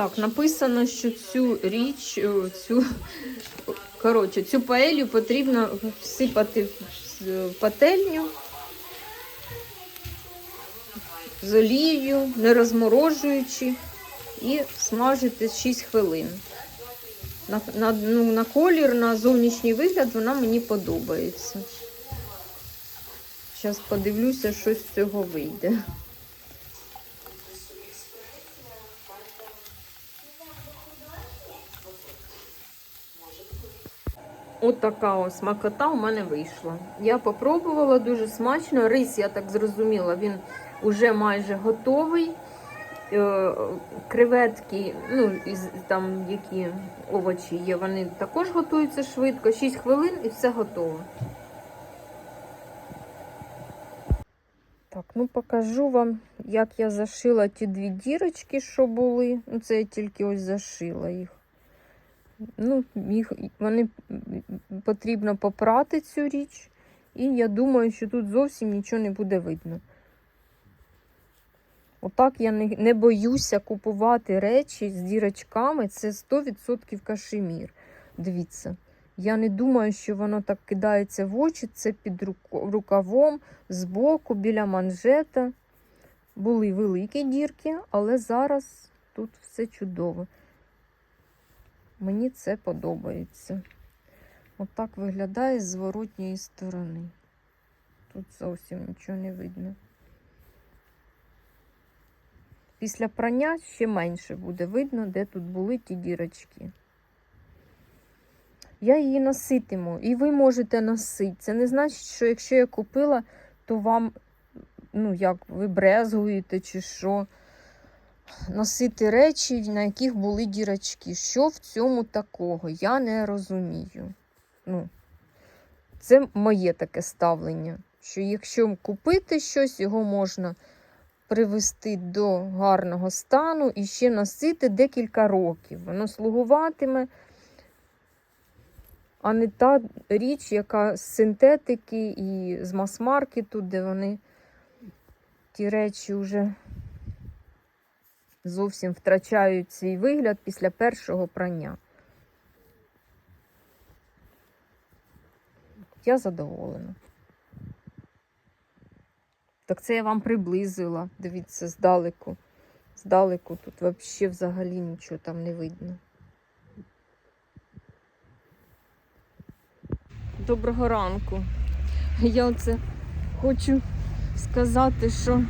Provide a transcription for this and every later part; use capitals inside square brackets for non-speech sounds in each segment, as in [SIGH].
Так, написано, що цю річ, цю, коротше, цю паелю потрібно всипати в пательню з олією, не розморожуючи, і смажити 6 хвилин. На, на, ну, на колір, на зовнішній вигляд вона мені подобається. Зараз подивлюся, що з цього вийде. От ось смакота у мене вийшла. Я попробувала дуже смачно. Рис, я так зрозуміла, він уже майже готовий. Е, Креветки, ну, там які овочі є, вони також готуються швидко. 6 хвилин і все готово. Так, ну покажу вам, як я зашила ті дві дірочки, що були. Ну, це я тільки ось зашила їх. Ну, їх, вони потрібно попрати цю річ, і я думаю, що тут зовсім нічого не буде видно. Отак я не, не боюся купувати речі з дірочками. Це 100% кашемір. Дивіться. Я не думаю, що воно так кидається в очі. Це під рукавом, збоку, біля манжета. Були великі дірки, але зараз тут все чудово. Мені це подобається. Отак виглядає з зворотньої сторони. Тут зовсім нічого не видно. Після прання ще менше буде видно, де тут були ті дірочки. Я її носитиму, і ви можете носити. Це не значить, що якщо я купила, то вам, ну як, ви брезгуєте чи що. Носити речі, на яких були дірочки. Що в цьому такого? Я не розумію. Ну, це моє таке ставлення. Що якщо купити щось, його можна привести до гарного стану і ще носити декілька років. Воно слугуватиме, а не та річ, яка з синтетики і з мас-маркету, де вони ті речі вже зовсім втрачають свій вигляд після першого прання. Я задоволена. Так це я вам приблизила. Дивіться, здалеку. Здалеку тут взагалі взагалі нічого там не видно. Доброго ранку. Я оце хочу сказати, що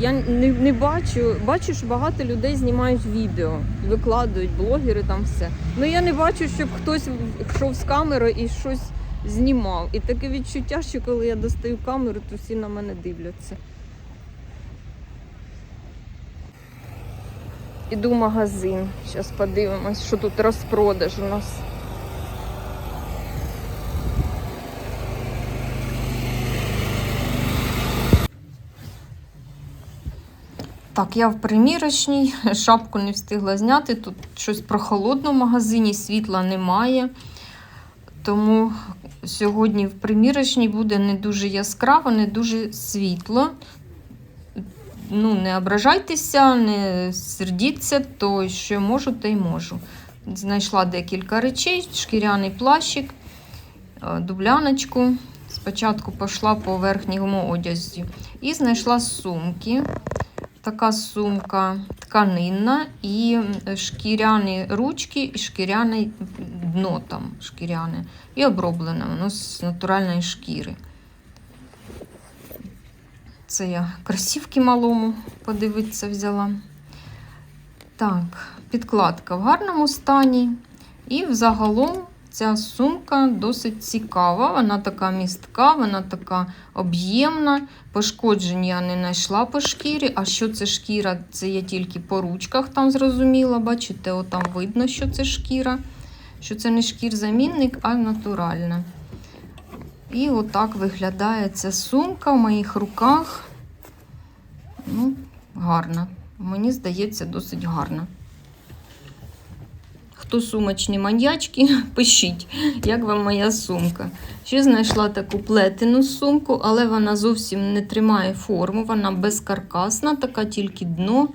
я не, не бачу, бачу, що багато людей знімають відео, викладають блогери там все. Ну я не бачу, щоб хтось йшов з камерою і щось знімав. І таке відчуття, що коли я достаю камеру, то всі на мене дивляться. Іду в магазин. Зараз подивимось, що тут розпродаж у нас. Так, я в примірочній, шапку не встигла зняти. Тут щось прохолодно в магазині, світла немає. Тому сьогодні в примірочній буде не дуже яскраво, не дуже світло. Ну, не ображайтеся, не сердіться, то що можу, то й можу. Знайшла декілька речей, шкіряний плащик, е, дубляночку. Спочатку пішла по верхньому одязі. І знайшла сумки. Така сумка тканинна і шкіряні ручки, і шкіряне дно там шкіряне. І оброблене воно з натуральної шкіри. Це я красівки малому подивитися взяла. Так, підкладка в гарному стані. І взагалом ця сумка досить цікава. Вона така містка, вона така об'ємна. Пошкоджень я не знайшла по шкірі. А що це шкіра? Це я тільки по ручках там зрозуміла. Бачите, отам видно, що це шкіра. Що це не шкір-замінник, а натуральна. І отак виглядає ця сумка в моїх руках. Ну, гарна. Мені здається, досить гарна. Хто сумочні маньячки, [LAUGHS] пишіть, як вам моя сумка. Ще знайшла таку плетену сумку, але вона зовсім не тримає форму, вона безкаркасна, така тільки дно.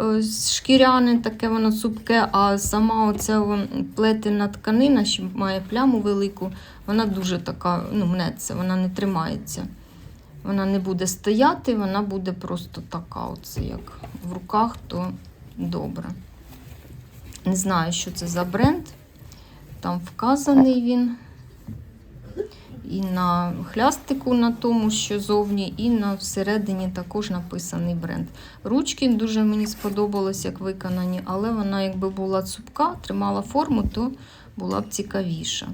е, шкіряне, таке воно цупке, а сама оця плетена тканина, що має пляму велику, вона дуже така, ну, мнеться, вона не тримається. Вона не буде стояти, вона буде просто така, оце як в руках, то добре. Не знаю, що це за бренд. Там вказаний він. І на хлястику на тому, що зовні, і на всередині також написаний бренд. Ручки дуже мені сподобалось, як виконані, але вона, якби була цупка, тримала форму, то була б цікавіша.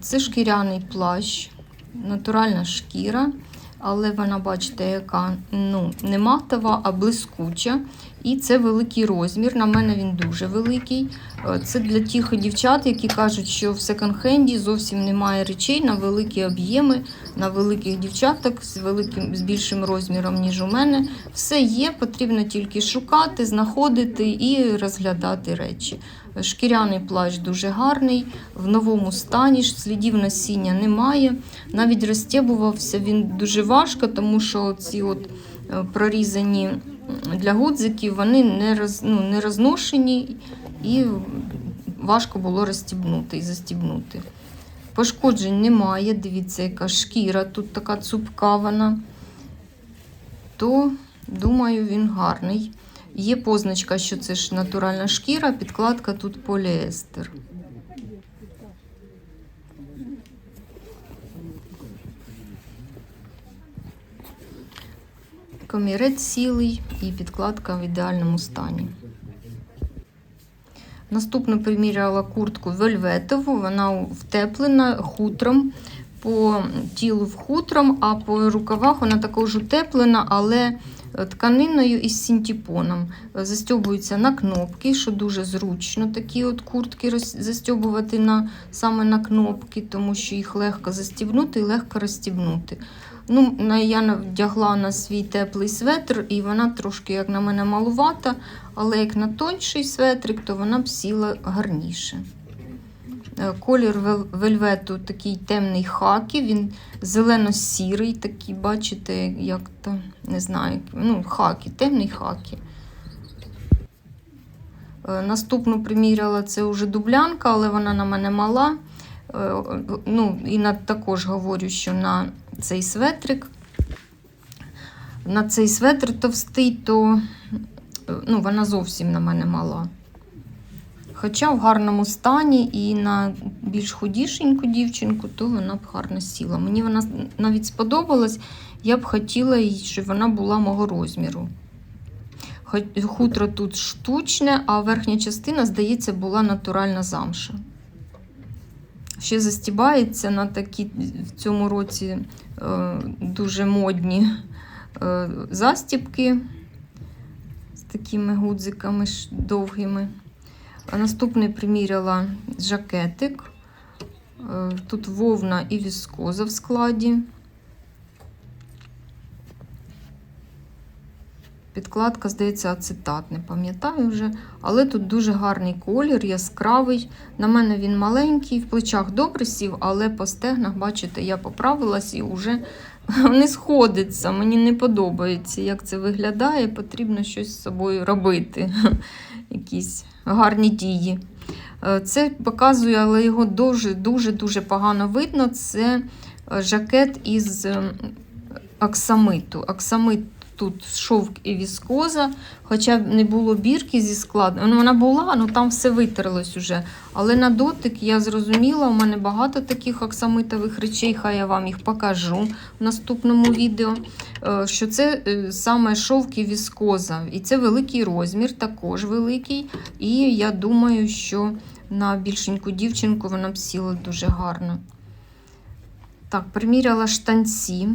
Це шкіряний плащ, натуральна шкіра, але вона, бачите, яка ну, не матова, а блискуча. І це великий розмір. На мене він дуже великий. Е, Це для тих дівчат, які кажуть, що в секонд-хенді зовсім немає речей на великі об'єми, на великих дівчаток з великим з більшим розміром, ніж у мене. Все є, потрібно тільки шукати, знаходити і розглядати речі. Шкіряний плащ дуже гарний, в новому стані, слідів насіння немає. Навіть розтєбувався він дуже важко, тому що ці от е, прорізані для гудзиків, вони не, роз, ну, не розношені і важко було розстібнути і застібнути. Пошкоджень немає, дивіться, яка шкіра тут така цупка вона. То, думаю, він гарний. Є позначка, що це ж натуральна шкіра, підкладка тут поліестер. Комірець цілий і підкладка в ідеальному стані. Наступно приміряла куртку вельветову, вона втеплена хутром, по тілу в хутром, а по рукавах вона також утеплена, але тканиною із синтепоном. Застьобується на кнопки, що дуже зручно такі от куртки застьобувати на, саме на кнопки, тому що їх легко застібнути і легко розстібнути. Ну, я вдягла на свій теплий светр, і вона трошки, як на мене, малувата, але як на тонший светрик, то вона б сіла гарніше. Е, Колір вельвету такий темний хакі, він зелено-сірий, такий, бачите, як то, не знаю, ну, хакі, темний хакі. Е, Наступну приміряла це вже дублянка, але вона на мене мала. Е, Ну, і на, також говорю, що на цей светрик. На цей светр товстий, то ну, вона зовсім на мене мала. Хоча в гарному стані і на більш худішеньку дівчинку, то вона б гарно сіла. Мені вона навіть сподобалась, я б хотіла, щоб вона була мого розміру. Хутро тут штучне, а верхня частина, здається, була натуральна замша. Ще застібається на такі в цьому році е, дуже модні е, застібки з такими гудзиками довгими. Наступний приміряла жакетик. Е, Тут вовна і віскоза в складі. Підкладка, здається, ацетат, не пам'ятаю вже. Але тут дуже гарний колір, яскравий. На мене він маленький, в плечах добре сів, але по стегнах, бачите, я поправилась і вже [LAUGHS] не сходиться. Мені не подобається, як це виглядає. Потрібно щось з собою робити. [LAUGHS] Якісь гарні дії. Е, Це показує, але його дуже-дуже погано видно. Це е, жакет із оксамиту. аксамиту. Тут шовк і віскоза, хоча не було бірки зі складу. Ну, вона була, ну там все витерлось уже. Але на дотик я зрозуміла, у мене багато таких оксамитових речей, хай я вам їх покажу в наступному відео. е, Що це е, саме шовк і віскоза. І це великий розмір, також великий. І я думаю, що на більшеньку дівчинку вона б сіла дуже гарно. Так, приміряла штанці.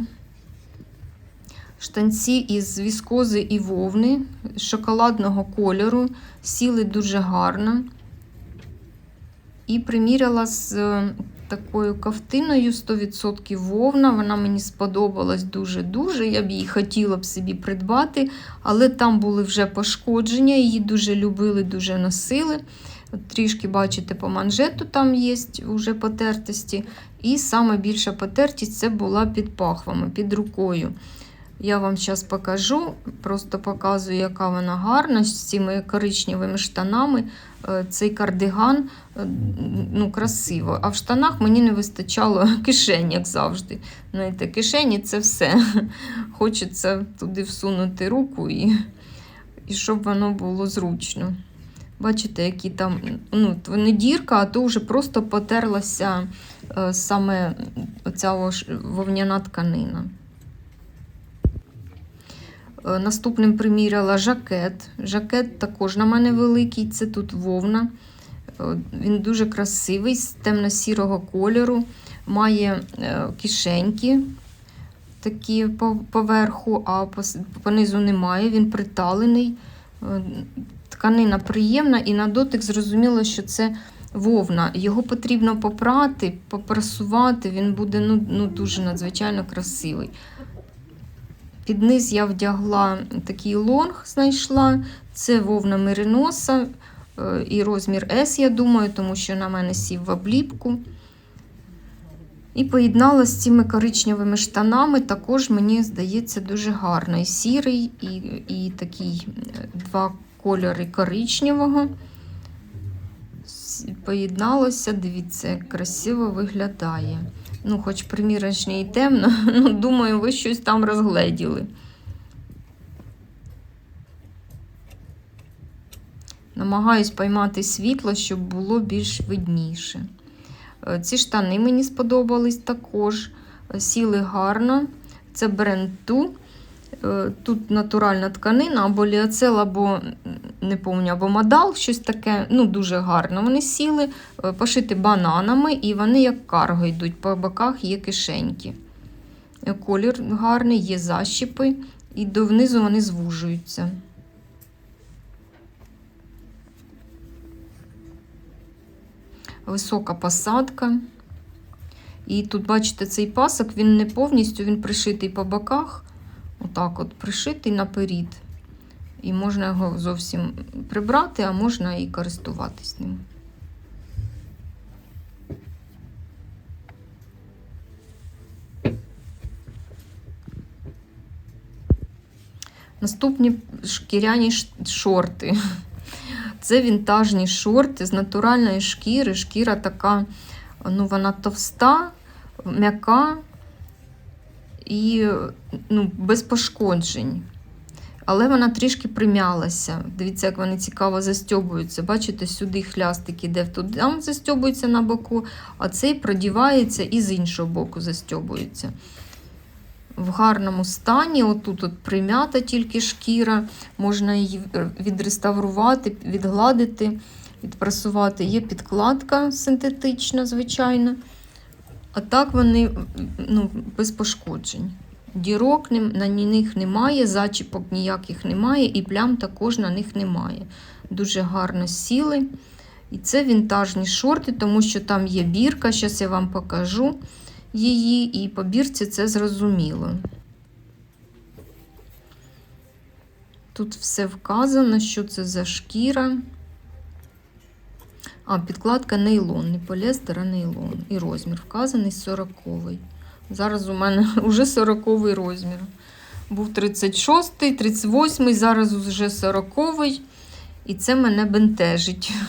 Штанці із віскози і вовни шоколадного кольору, сіли дуже гарно. І приміряла з е, такою ковтиною 100% вовна. Вона мені сподобалась дуже-дуже. Я б її хотіла б собі придбати, але там були вже пошкодження, її дуже любили, дуже носили. Трішки, бачите, по манжету там є вже потертості. І саме більша потертість це була під пахвами, під рукою. Я вам зараз покажу, просто показую, яка вона гарна з цими коричневими штанами. Е, Цей кардиган е, ну, красиво. А в штанах мені не вистачало [LAUGHS] кишень, як завжди. Знаєте, кишені це все. [LAUGHS] Хочеться туди всунути руку і, і щоб воно було зручно. Бачите, які там ну, не дірка, а то вже просто потерлася е, саме ця вовняна тканина. Е, Наступним приміряла жакет. Жакет також на мене великий, це тут вовна. Е, Він дуже красивий, з темно-сірого кольору, має е, кишеньки такі поверху, а понизу немає, він приталений. Тканина приємна і на дотик зрозуміло, що це вовна. Його потрібно попрати, попрасувати, він буде ну, ну, дуже надзвичайно красивий. Під низ я вдягла такий лонг, знайшла. Це вовна мериноса е, і розмір S, я думаю, тому що на мене сів в обліпку. І поєднала з цими коричневими штанами, також мені здається дуже гарно. І сірий, і, і такий е, два кольори коричневого. С- Поєдналося, дивіться, як красиво виглядає. Ну, хоч примірочні і темно, [LAUGHS] ну, думаю, ви щось там розгледіли. Намагаюсь поймати світло, щоб було більш видніше. Е, Ці штани мені сподобались також. Е, Сіли гарно. Це бренд Ту. Е, Тут натуральна тканина, або ліоцел, або не пам'ятаю, або модал, щось таке. Ну, дуже гарно. Вони сіли, е, пошиті бананами, і вони як карго йдуть. По боках є кишеньки. Е, Колір гарний, є защіпи, і донизу вони звужуються. Висока посадка. І тут, бачите, цей пасок, він не повністю, він пришитий по боках. Отак от пришитий наперед. І можна його зовсім прибрати, а можна і користуватись ним. Наступні шкіряні шорти. Це вінтажні шорти з натуральної шкіри. Шкіра така, ну, вона товста, м'яка і ну, без пошкоджень. Але вона трішки прим'ялася. Дивіться, як вони цікаво застьобуються. Бачите, сюди хлястик іде, тут там застьобується на боку, а цей продівається і з іншого боку застьобується. В гарному стані, отут от прим'ята тільки шкіра, можна її відреставрувати, відгладити, відпрасувати. Є підкладка синтетична, звичайно. А так вони ну, без пошкоджень. Дірок на них немає, зачіпок ніяких немає, і плям також на них немає. Дуже гарно сіли. І це вінтажні шорти, тому що там є бірка. Зараз я вам покажу її, і по бірці це зрозуміло. Тут все вказано, що це за шкіра. А, підкладка нейлон, не поліестер, а нейлон. І розмір вказаний 40-й. Зараз у мене [LAUGHS] вже 40-й розмір. Був 36-й, 38-й, зараз вже 40-й. І це мене бентежить. [LAUGHS]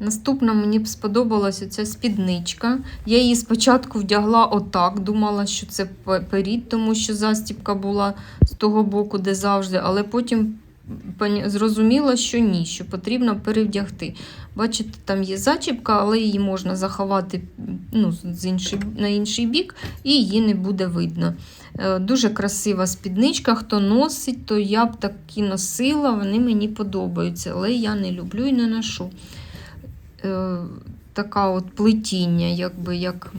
Наступна мені б сподобалася ця спідничка. Я її спочатку вдягла отак, думала, що це пе- перід, тому що застібка була з того боку, де завжди, але потім зрозуміла, що ні, що потрібно перевдягти. Бачите, там є зачіпка, але її можна заховати ну, з інший, на інший бік, і її не буде видно. Е, Дуже красива спідничка. Хто носить, то я б такі носила, вони мені подобаються, але я не люблю і не ношу. Е, Така от плетіння, якби як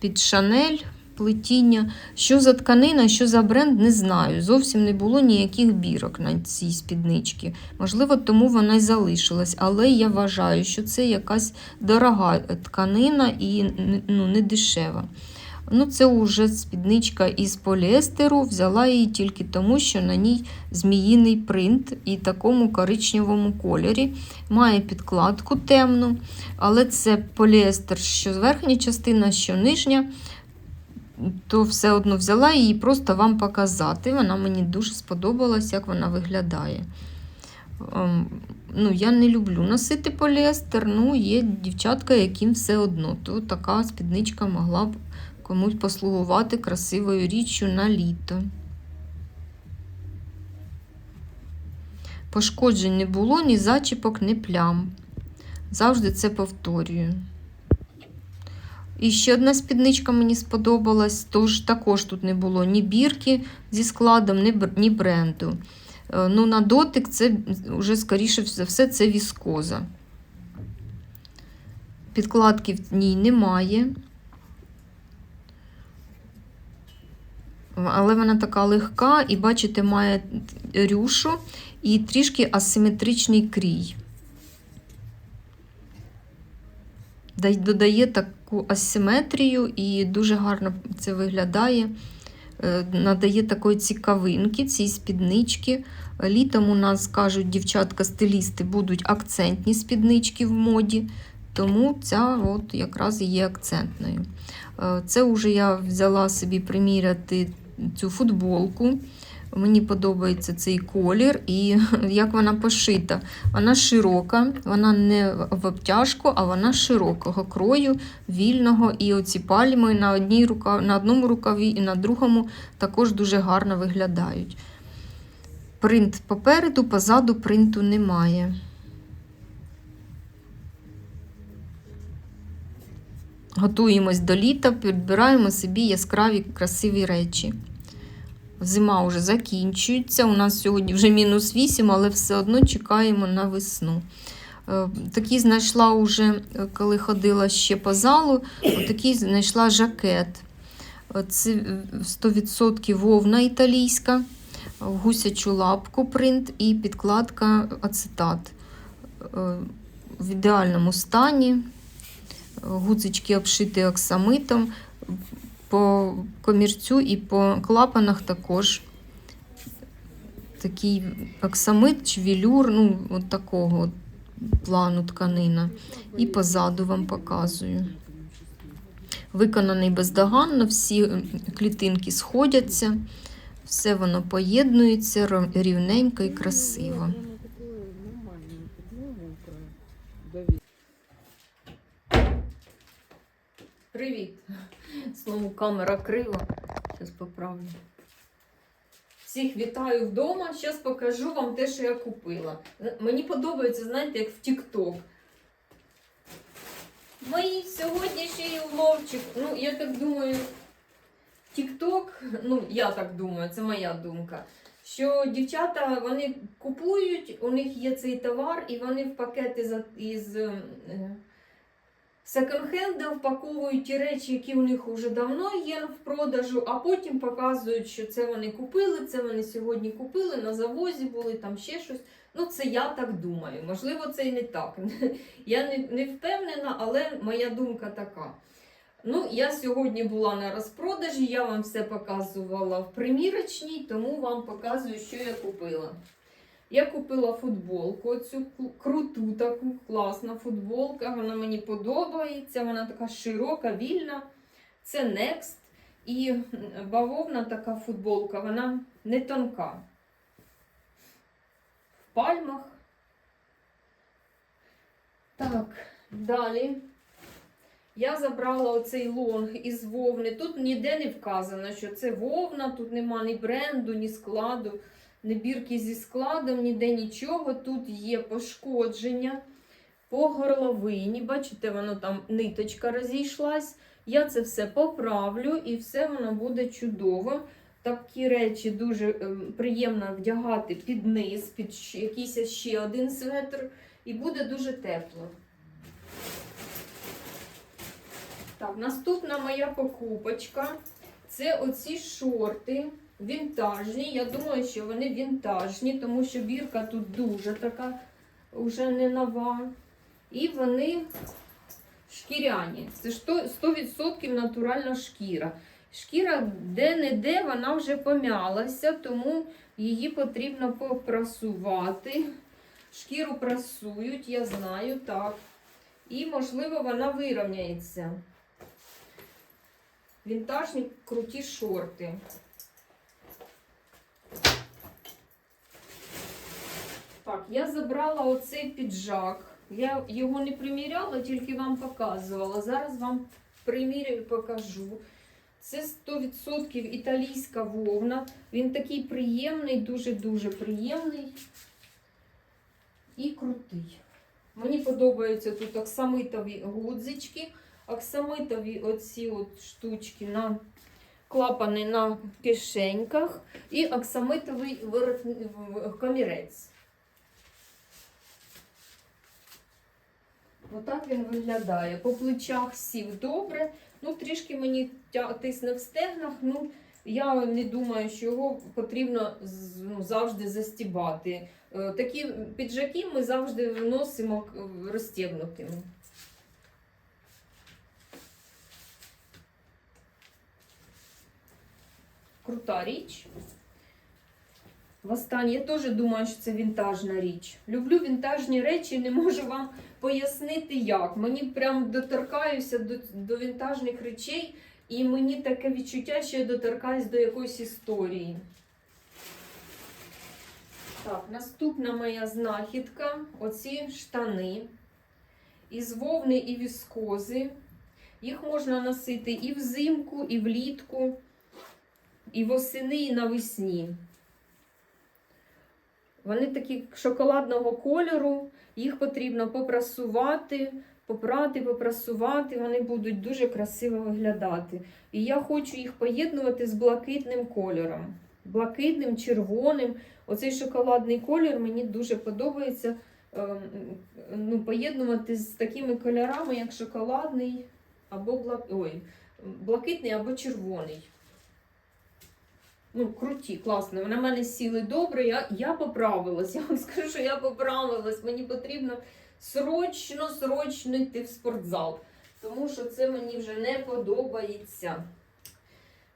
під шанель плетіння. Що за тканина, що за бренд, не знаю. Зовсім не було ніяких бірок на цій спідничці. Можливо, тому вона й залишилась. Але я вважаю, що це якась дорога тканина і ну, не дешева. Ну, це вже спідничка із поліестеру. Взяла її тільки тому, що на ній зміїний принт і такому коричневому кольорі. Має підкладку темну, але це поліестер, що верхня частина, що нижня. То все одно взяла її просто вам показати. Вона мені дуже сподобалась, як вона виглядає. Ем, Ну, я не люблю носити поліестер, ну є дівчатка, яким все одно. То така спідничка могла б комусь послугувати красивою річчю на літо. Пошкоджень не було, ні зачіпок, ні плям. Завжди це повторюю. І ще одна спідничка мені сподобалась, тож також тут не було ні бірки зі складом, ні, бренду. Е, Ну, на дотик це вже, скоріше за все, це віскоза. Підкладки в ній немає. Але вона така легка, і бачите, має рюшу і трішки асиметричний крій. Додає таку асиметрію і дуже гарно це виглядає. Е, Надає такої цікавинки цій спіднички. Літом у нас кажуть дівчатка-стилісти будуть акцентні спіднички в моді, тому ця от якраз є акцентною. Е, Це вже я взяла собі приміряти цю футболку. Мені подобається цей колір і [LAUGHS] як вона пошита. Вона широка, вона не в обтяжку, а вона широкого крою, вільного. І оці пальми на, одній рукав... на одному рукаві і на другому також дуже гарно виглядають. Принт попереду, позаду принту немає. Готуємось до літа, підбираємо собі яскраві красиві речі. Зима вже закінчується. У нас сьогодні вже мінус 8, але все одно чекаємо на весну. Е, Такий знайшла вже, е, коли ходила ще по залу, такий знайшла жакет. Е, Це е, 100% вовна італійська, гусячу лапку принт і підкладка ацетат. В ідеальному стані. Гудзички обшиті оксамитом. По комірцю і по клапанах також такий оксамит чи вілюр, ну, от такого плану тканина. І позаду вам показую. Виконаний бездоганно, всі е, клітинки сходяться, все воно поєднується рівненько і красиво. Привіт! Знову камера крива. Зараз поправлю. Всіх вітаю вдома. Зараз покажу вам те, що я купила. Мені подобається, знаєте, як в TikTok. Мої сьогоднішній уловчик. Ну, я так думаю, TikTok, ну, я так думаю, це моя думка. Що дівчата вони купують, у них є цей товар, і вони в пакети із секонд-хенда впаковують ті речі, які у них вже давно є в продажу, а потім показують, що це вони купили, це вони сьогодні купили, на завозі були, там ще щось. Ну, це я так думаю. Можливо, це і не так. [LAUGHS] Я не, не впевнена, але моя думка така. Ну, я сьогодні була на розпродажі, я вам все показувала в примірочній, тому вам показую, що я купила. Я купила футболку, оцю круту таку класна футболка. Вона мені подобається, вона така широка, вільна. Це Next. І бавовна така футболка, вона не тонка. В пальмах. Так, далі. Я забрала оцей лонг із вовни. Тут ніде не вказано, що це вовна, тут нема ні бренду, ні складу, ні бірки зі складом, ніде нічого. Тут є пошкодження по горловині. Бачите, воно там ниточка розійшлась. Я це все поправлю і все воно буде чудово. Такі речі дуже ем, приємно вдягати під низ, під якийсь ще один светр, і буде дуже тепло. Так, наступна моя покупочка це оці шорти вінтажні. Я думаю, що вони вінтажні, тому що бірка тут дуже така, вже не нова. І вони шкіряні. Це 100% натуральна шкіра. Шкіра де-не-де вона вже пом'ялася, тому її потрібно попрасувати. Шкіру прасують, я знаю, так. І, можливо, вона вирівняється. Вінтажні круті шорти. Так, я забрала оцей піджак. Я його не приміряла, тільки вам показувала. Зараз вам примірю і покажу. Це 100% італійська вовна. Він такий приємний, дуже-дуже приємний і крутий. Мені подобаються тут оксамитові гудзички, оксамитові оці от штучки на клапани на кишеньках і оксамитовий в- Отак він виглядає. По плечах сів добре. Ну, трішки мені тисне в стегнах. Ну, я не думаю, що його потрібно ну, завжди застібати. Е, Такі піджаки ми завжди вносимо розстібнутими. Крута річ. Востаннє я теж думаю, що це вінтажна річ. Люблю вінтажні речі, не можу вам пояснити як. Мені прям доторкаюся до, до вінтажних речей, і мені таке відчуття, що я доторкаюсь до якоїсь історії. Так, наступна моя знахідка оці штани із вовни і віскози. Їх можна носити і взимку, і влітку, і восени, і навесні. Вони такі шоколадного кольору, їх потрібно попрасувати, попрати, попрасувати, вони будуть дуже красиво виглядати. І я хочу їх поєднувати з блакитним кольором. Блакитним, червоним. Оцей шоколадний колір мені дуже подобається ем, ну, поєднувати з такими кольорами, як шоколадний або блак... Ой, блакитний або червоний. Ну, круті, класно. На мене сіли добре. Я, я поправилась. [LAUGHS] Я вам скажу, що я поправилась. Мені потрібно срочно, срочно йти в спортзал. Тому що це мені вже не подобається.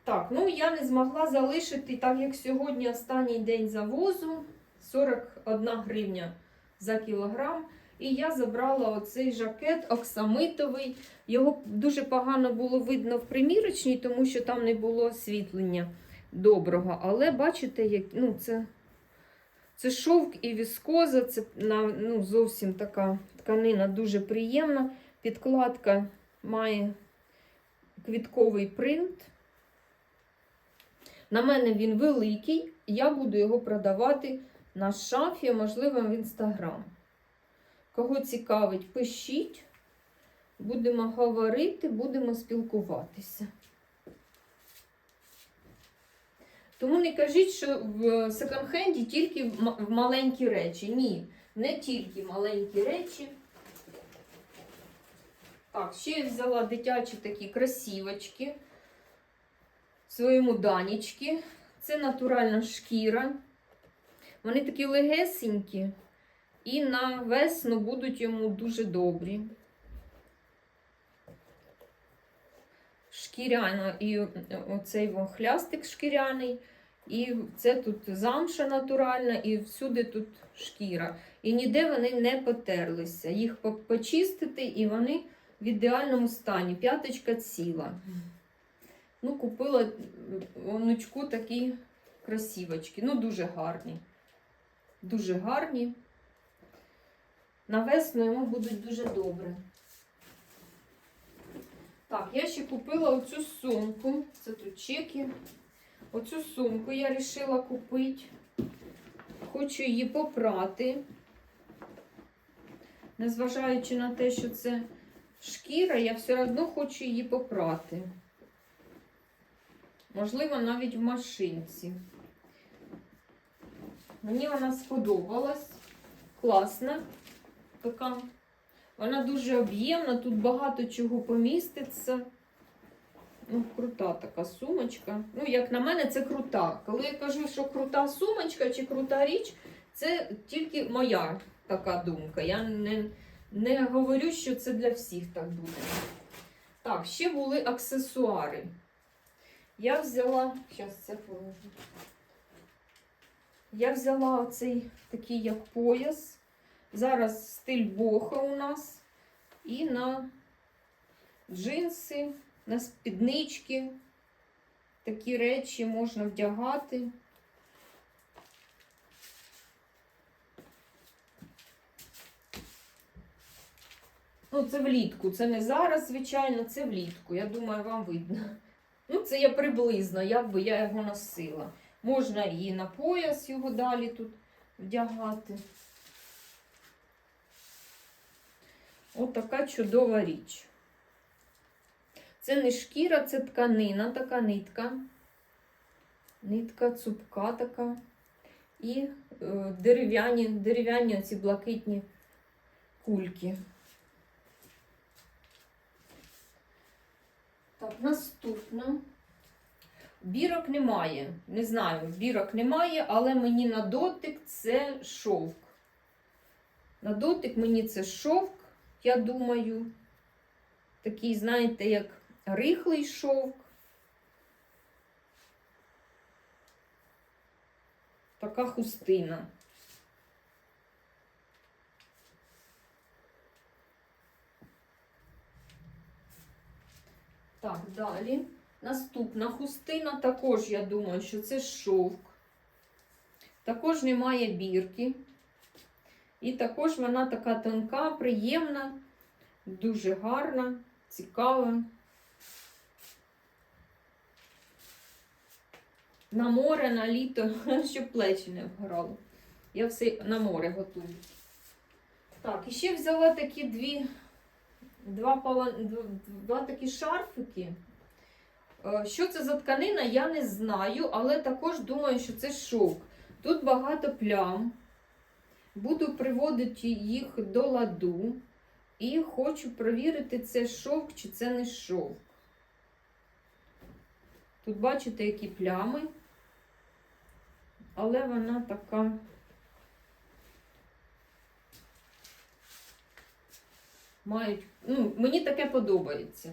Так, ну я не змогла залишити, так як сьогодні останній день завозу 41 гривня за кілограм. І я забрала оцей жакет оксамитовий. Його дуже погано було видно в примірочній, тому що там не було освітлення доброго. Але бачите, як, ну, це, це шовк і віскоза, це ну, зовсім така тканина дуже приємна. Підкладка має квітковий принт. На мене він великий, я буду його продавати на шафі, можливо, в інстаграм. Кого цікавить, пишіть. Будемо говорити, будемо спілкуватися. Тому не кажіть, що в секонд-хенді тільки в маленькі речі. Ні, не тільки маленькі речі. Так, ще я взяла дитячі такі красивочки своєму данічки. Це натуральна шкіра. Вони такі легесенькі і на весну будуть йому дуже добрі. Шкіряна і оцей хлястик шкіряний. І це тут замша натуральна, і всюди тут шкіра. І ніде вони не потерлися. Їх почистити, і вони в ідеальному стані. П'яточка ціла. Ну, купила онучку такі красивочки. Ну, дуже гарні. Дуже гарні. На весну йому будуть дуже добре. Так, я ще купила оцю сумку. Це тут чеки. Оцю сумку я вирішила купити. Хочу її попрати. Незважаючи на те, що це шкіра, я все одно хочу її попрати. Можливо, навіть в машинці. Мені вона сподобалась. Класна. Така. Вона дуже об'ємна, тут багато чого поміститься. Ну, крута така сумочка. Ну, як на мене, це крута. Коли я кажу, що крута сумочка чи крута річ, це тільки моя така думка. Я не, Не говорю, що це для всіх так буде. Так, ще були аксесуари. Я взяла. Зараз це положу. Я взяла оцей такий як пояс. Зараз стиль боха у нас. І на джинси, на спіднички. Такі речі можна вдягати. Ну, це влітку. Це не зараз, звичайно, це влітку. Я думаю, вам видно. Ну, це я приблизно, як би я його носила. Можна і на пояс його далі тут вдягати. От така чудова річ. Це не шкіра, це тканина, така нитка. Нитка цупка така. І е, дерев'яні, дерев'яні оці блакитні кульки. Так, наступно. Бірок немає. Не знаю, бірок немає, але мені на дотик це шовк. На дотик мені це шовк, я думаю. Такий, знаєте, як рихлий шовк. Така хустина. Так, далі. Наступна хустина, також, я думаю, що це шовк. Також немає бірки. І також вона така тонка, приємна, дуже гарна, цікава. На море, на літо, [LAUGHS] щоб плечі не вгорало. Я все на море готую. Так, і ще взяла такі дві, два, пала- два такі шарфики. Е, Що це за тканина, я не знаю, але також думаю, що це шовк. Тут багато плям. Буду приводити їх до ладу. І хочу перевірити, це шовк чи це не шовк. Тут бачите, які плями. Але вона така. Мають, ну, мені таке подобається.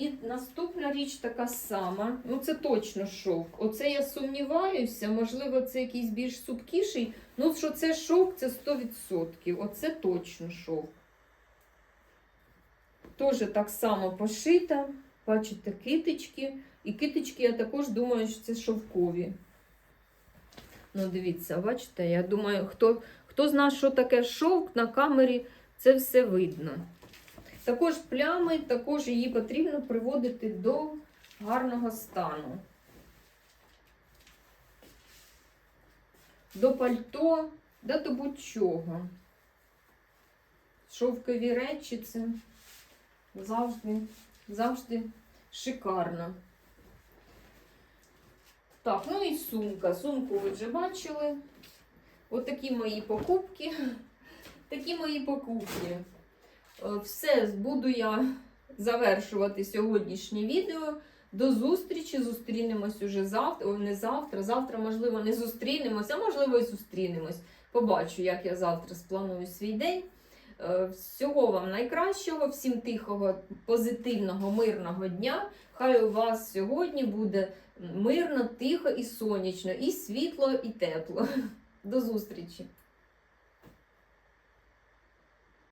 І наступна річ така сама. Ну, це точно шовк. Оце я сумніваюся, можливо, це якийсь більш супкіший. Ну, що це шовк, це 100%. Оце точно шовк. Теж так само пошита. Бачите, китички. І китички, я також думаю, що це шовкові. Ну, дивіться, бачите, я думаю, хто, хто знає, що таке шовк на камері, це все видно. Також плями, також її потрібно приводити до гарного стану. До пальто, да до будь-чого. Шовкові речі це завжди, завжди шикарно. Так, ну і сумка. Сумку ви вже бачили. Отакі мої покупки. Такі мої покупки. Е, Все, буду я завершувати сьогоднішнє відео. До зустрічі. Зустрінемось уже завтра. О, не завтра. Завтра, можливо, не зустрінемось, а можливо, і зустрінемось. Побачу, як я завтра спланую свій день. Е, Всього вам найкращого, всім тихого, позитивного, мирного дня. Хай у вас сьогодні буде мирно, тихо і сонячно, і світло, і тепло. До зустрічі!